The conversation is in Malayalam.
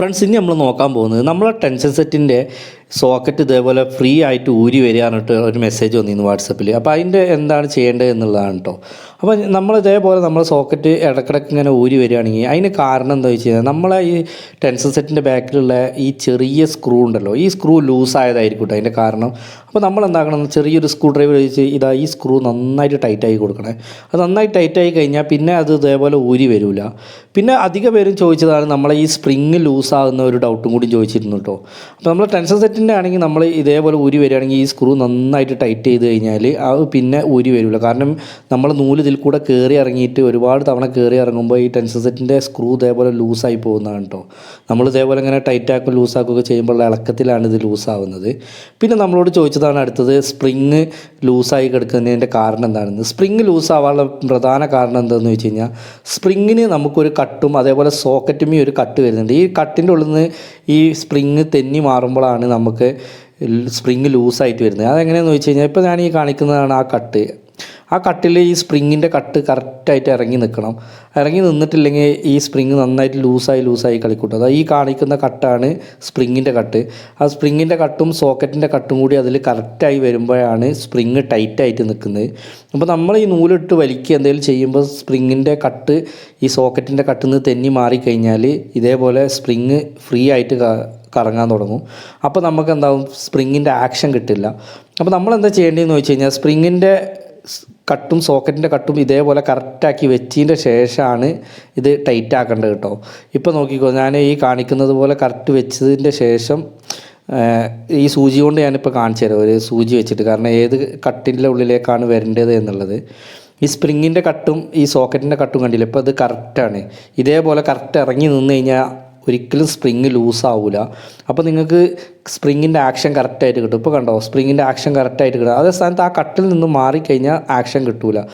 ഫ്രണ്ട്സ് ഇനി നമ്മൾ നോക്കാൻ പോകുന്നത് നമ്മളെ ടെൻഷൻ സെറ്റിന്റെ സോക്കറ്റ് ഇതേപോലെ ഫ്രീ ആയിട്ട് ഊരി വരിക എന്നിട്ട് ഒരു മെസ്സേജ് വന്നിരുന്നു വാട്സപ്പിൽ അപ്പോൾ അതിന്റെ എന്താണ് ചെയ്യേണ്ടത് എന്നുള്ളതാണ് കേട്ടോ അപ്പോൾ നമ്മൾ ഇതേപോലെ നമ്മൾ സോക്കറ്റ് ഇടക്കിടക്ക് ഇങ്ങനെ ഊരി വരികയാണെങ്കിൽ അതിന് കാരണം എന്താ വെച്ച് കഴിഞ്ഞാൽ നമ്മളെ ഈ ടെൻഷൻ സെറ്റിന്റെ ബാക്കിലുള്ള ഈ ചെറിയ സ്ക്രൂ ഉണ്ടല്ലോ ഈ സ്ക്രൂ ലൂസ് ആയതായിരിക്കും കേട്ടോ അതിന്റെ കാരണം. അപ്പോൾ നമ്മൾ എന്താക്കണം? ചെറിയൊരു സ്ക്രൂ ഡ്രൈവർ വെച്ച് ഇതാ ഈ സ്ക്രൂ നന്നായിട്ട് ടൈറ്റായി കൊടുക്കണേ. അത് നന്നായി ടൈറ്റായി കഴിഞ്ഞാൽ പിന്നെ അത് ഇതേപോലെ ഊരി വരില്ല പിന്നെ അധിക പേരും ചോദിച്ചതാണ് നമ്മളെ ഈ സ്പ്രിങ് ലൂസ് ആകുന്ന ഒരു ഡൗട്ടും കൂടി ചോദിച്ചിരുന്നു കേട്ടോ അപ്പോൾ നമ്മൾ ടെൻഷൻ സെറ്റിന്റെ ആണെങ്കിൽ നമ്മൾ ഇതേപോലെ ഊരി വരികയാണെങ്കിൽ ഈ സ്ക്രൂ നന്നായിട്ട് ടൈറ്റ് ചെയ്ത് കഴിഞ്ഞാൽ അത് പിന്നെ ഊരി വരില്ല. കാരണം നമ്മൾ നൂൽ ഇതിൽ കൂടെ കയറി ഇറങ്ങിയിട്ട് ഒരുപാട് തവണ കയറി ഇറങ്ങുമ്പോൾ ഈ ടെൻഷൻ സെറ്റിന്റെ സ്ക്രൂ ഇതേപോലെ ലൂസായി പോകുന്നതാണ് കേട്ടോ നമ്മൾ ഇതേപോലെ ഇങ്ങനെ ടൈറ്റ് ആക്കും ലൂസാക്കുകയൊക്കെ ചെയ്യുമ്പോൾ ഇളക്കത്തിലാണ് ഇത് ലൂസാവുന്നത് പിന്നെ നമ്മളോട് ചോദിച്ചതാണ് അടുത്തത് സ്പ്രിങ് ലൂസായി കിടക്കുന്നതിന്റെ കാരണം എന്താണെന്ന്. സ്പ്രിങ് ലൂസാവാനുള്ള പ്രധാന കാരണം എന്താണെന്ന് വെച്ച് കഴിഞ്ഞാൽ സ്പ്രിങ്ങിന് നമുക്കൊരു കട്ടും അതേപോലെ സോക്കറ്റുമേ ഒരു കട്ട് വരുന്നുണ്ട്. ഈ കട്ടിന്റെ ഉള്ളിൽ നിന്ന് ഈ സ്പ്രിങ് തെന്നി മാറുമ്പോഴാണ് നമുക്ക് സ്പ്രിങ് ലൂസായിട്ട് വരുന്നത്. അതെങ്ങനെയാണെന്ന് വെച്ച് കഴിഞ്ഞാൽ ഇപ്പോൾ ഞാൻ ഈ കാണിക്കുന്നതാണ് ആ കട്ട് ആ കട്ടിൽ ഈ സ്പ്രിങ്ങിന്റെ കട്ട് കറക്റ്റായിട്ട് ഇറങ്ങി നിൽക്കണം ഇറങ്ങി നിന്നിട്ടില്ലെങ്കിൽ ഈ സ്പ്രിങ് നന്നായിട്ട് ലൂസായി ലൂസായി കളിക്കൂട്ടും. അതായത് ഈ കാണിക്കുന്ന കട്ടാണ് സ്പ്രിങ്ങിന്റെ കട്ട് ആ സ്പ്രിങ്ങിന്റെ കട്ടും സോക്കറ്റിന്റെ കട്ടും കൂടി അതിൽ കറക്റ്റായി വരുമ്പോഴാണ് സ്പ്രിങ് ടൈറ്റായിട്ട് നിൽക്കുന്നത്. അപ്പോൾ നമ്മൾ ഈ നൂലിട്ട് വലിക്കുക എന്തെങ്കിലും ചെയ്യുമ്പോൾ സ്പ്രിങ്ങിന്റെ കട്ട് ഈ സോക്കറ്റിന്റെ കട്ടിൽ നിന്ന് തെന്നി മാറിക്കഴിഞ്ഞാൽ ഇതേപോലെ സ്പ്രിങ് ഫ്രീ ആയിട്ട് കറങ്ങാൻ തുടങ്ങും. അപ്പോൾ നമുക്ക് എന്താവും സ്പ്രിങ്ങിന്റെ ആക്ഷൻ കിട്ടില്ല. അപ്പോൾ നമ്മൾ എന്താ ചെയ്യേണ്ടതെന്ന് വെച്ച് കഴിഞ്ഞാൽ സ്പ്രിങ്ങിന്റെ കട്ടും സോക്കറ്റിന്റെ കട്ടും ഇതേപോലെ കറക്റ്റാക്കി വെച്ചതിന്റെ ശേഷമാണ് ഇത് ടൈറ്റ് ആക്കേണ്ടത് കേട്ടോ. ഇപ്പോൾ നോക്കിക്കോ ഞാൻ ഈ കാണിക്കുന്നത് പോലെ കറക്റ്റ് വെച്ചതിന്റെ ശേഷം ഈ സൂചി കൊണ്ട് ഞാനിപ്പോൾ കാണിച്ചു തരാം ഒരു സൂചി വെച്ചിട്ട്. കാരണം ഏത് കട്ടിന്റെ ഉള്ളിലേക്കാണ് വരേണ്ടത് എന്നുള്ളത്. ഈ സ്പ്രിങ്ങിന്റെ കട്ടും ഈ സോക്കറ്റിന്റെ കട്ടും കണ്ടില്ല ഇപ്പോൾ അത് കറക്റ്റാണ്. ഇതേപോലെ കറക്റ്റ് ഇറങ്ങി നിന്ന് കഴിഞ്ഞാൽ ഒരിക്കലും സ്പ്രിങ് ലൂസാവില്ല അപ്പോൾ നിങ്ങൾക്ക് സ്പ്രിങ്ങിന്റെ ആക്ഷൻ കറക്റ്റായിട്ട് കിട്ടും. ഇപ്പോൾ കണ്ടോ സ്പ്രിങ്ങിന്റെ ആക്ഷൻ കറക്റ്റായിട്ട് കിട്ടും. അതേ സ്ഥാനത്ത് ആ കട്ടിൽ നിന്ന് മാറിക്കഴിഞ്ഞാൽ ആക്ഷൻ കിട്ടൂല.